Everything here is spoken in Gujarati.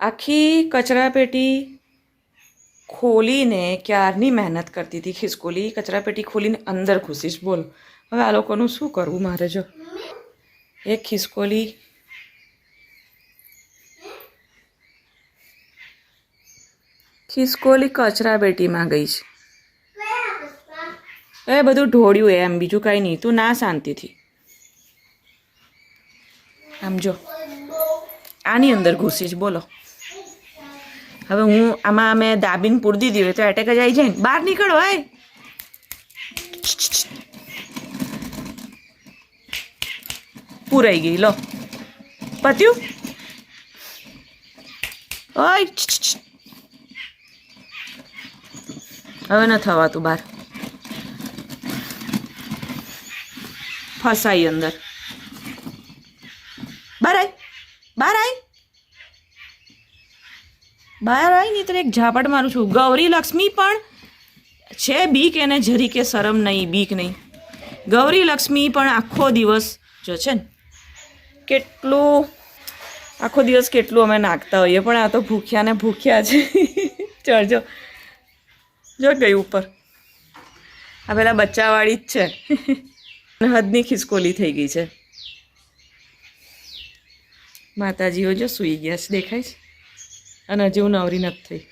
આખી કચરાપેટી ખોલીને ક્યારની મહેનત કરતી હતી ખિસકોલી? કચરાપેટી ખોલીને અંદર ઘૂસીશ, બોલ. હવે આ લોકોનું શું કરવું મારે, જો. એક ખિસકોલી ખિસકોલી કચરાપેટીમાં ગઈ છે. એ બધું ઢોળ્યું એમ, બીજું કાંઈ નહીં. તું ના શાંતિથી. આમ જો. આની અંદર ઘૂસીશ, બોલો. હવે હું આમાં અમે દાબીને પૂરી દીધી હોય તો એટેક જ આવી જાય ને. બહાર નીકળો, હોય. પૂરાઈ ગઈ, લો. પત્યું? ઓય. હવે ન થવાતું બહાર. ફસાઈ અંદર. બહાર આય. બહાર આય. બહાર આવી ને તો એક ઝાપટ મારું છું. ગૌરી લક્ષ્મી પણ છે બીક, એને જરી કે શરમ નહીં, બીક નહીં. ગૌરી લક્ષ્મી પણ આખો દિવસ જો છે ને, કેટલું, આખો દિવસ કેટલું અમે નાખતા હોઈએ. પણ આ તો ભૂખ્યા ને ભૂખ્યા છે. ચડજો જો ગઈ ઉપર. આ પેલા બચ્ચાવાળી જ છે. અને હદની ખિસકોલી થઈ ગઈ છે. માતાજીઓ જો સૂઈ ગયા છે. દેખાય છે? અને હજી હું નવરી નથી થઈ